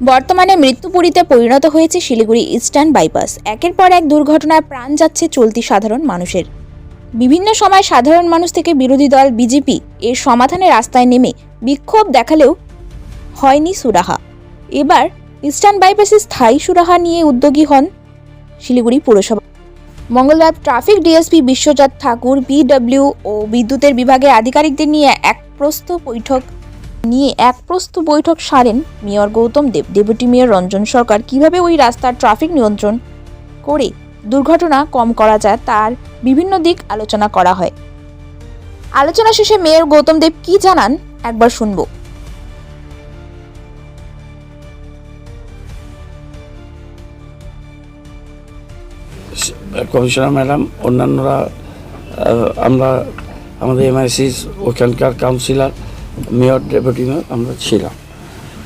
বর্তমানে মৃত্যুপুরীতে পরিণত হয়েছে শিলিগুড়ি ইস্টার্ন বাইপাস। একের পর এক দুর্ঘটনায় প্রাণ যাচ্ছে চলতি সাধারণ মানুষের। বিভিন্ন সময় সাধারণ মানুষ থেকে বিরোধী দল বিজেপি এর সমাধানে রাস্তায় নেমে বিক্ষোভ দেখালেও হয়নি সুরাহা। এবার ইস্টার্ন বাইপাসে স্থায়ী সুরাহা নিয়ে উদ্যোগী হন শিলিগুড়ি পুরসভা। মঙ্গলবার traffic DSP Biswajit Thakur, BW ও বিদ্যুতের বিভাগের আধিকারিকদের নিয়ে এক প্রস্ত বৈঠক নিয়ে এক প্রস্ত বৈঠক সারেন mayor Goutam Deb. Deputy mayor Ranjan Sarkar কীভাবে ওই রাস্তার ট্রাফিক নিয়ন্ত্রণ করে দুর্ঘটনা কম করা যায় তার বিভিন্ন দিক আলোচনা করা হয়। আলোচনা শেষে মেয়র গৌতম দেব কি জানান একবার শুনব। কমিশনার ম্যাডাম, অন্যান্যরা আমরা আমাদের এমআইসিস ওখানকার কাউন্সিলর মেয়র ডেপুটি মেয়র আমরা ছিলাম।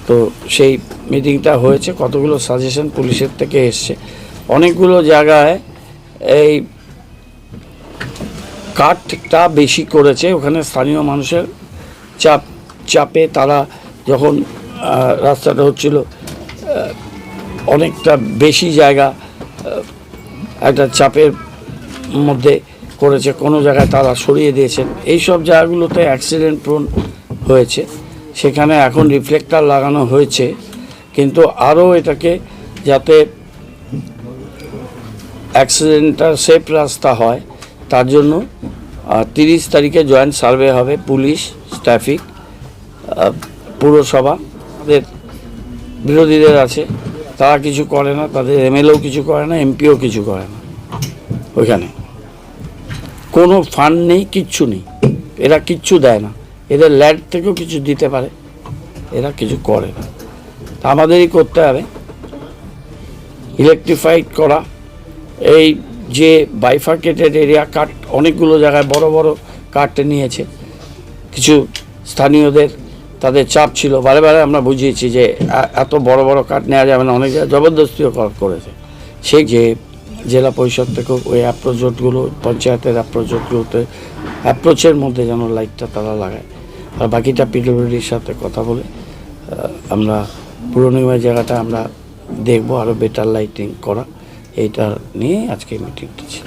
তো সেই মিটিংটা হয়েছে, কতগুলো সাজেশন পুলিশের থেকে এসছে। অনেকগুলো জায়গায় এই কাঠটা বেশি করেছে, ওখানে স্থানীয় মানুষের চাপ, চাপে তারা যখন রাস্তাটা হচ্ছিল অনেকটা বেশি জায়গা একটা চাপের মধ্যে করেছে, কোনো জায়গায় তারা সরিয়ে দিয়েছেন। এই সব জায়গাগুলোতে অ্যাক্সিডেন্ট প্রোন হয়েছে। সেখানে এখন রিফ্লেক্টার লাগানো হয়েছে। কিন্তু আরও এটাকে যাতে অ্যাক্সিডেন্টার সেফ রাস্তা হয়, তার জন্য তিরিশ তারিখে জয়েন্ট সার্ভে হবে পুলিশ ট্রাফিক পুরসভা। তাদের বিরোধীদের আছে। তারা কিছু করে না, তাদের এমএলএও কিছু করে না এমপিও কিছু করে না। ওইখানে। কোনো ফান্ড নেই, কিচ্ছু নেই। এরা কিচ্ছু দেয় না। এদের ল্যাড থেকেও কিছু দিতে পারে। এরা কিছু করে না। তা আমাদেরই করতে হবে। ইলেকট্রিফাইড করা। এই যে বাইফার্কেটেড এরিয়া কাট অনেকগুলো জায়গায় বড় বড় কাট নিয়েছে। কিছু স্থানীয়দের তাদের চাপ ছিল। বারে বারে আমরা বুঝিয়েছি যে এত বড় বড় কাঠ নেওয়া যাবে না। অনেক জবরদস্তিও কর- করেছে। সেই যে জেলা পরিষদ থেকে ওই অ্যাপ্রোচগুলো পঞ্চায়েতের অ্যাপ্রোচগুলোতে অ্যাপ্রোচের মধ্যে যেন লাইটটা তারা লাগায়। আর বাকিটা পিডব্লিউডির সাথে কথা বলে আমরা পুরনো জায়গাটা আমরা দেখব আরও বেটার লাইটিং করা। এইটা নিয়ে আজকে মিটিংটা ছিল।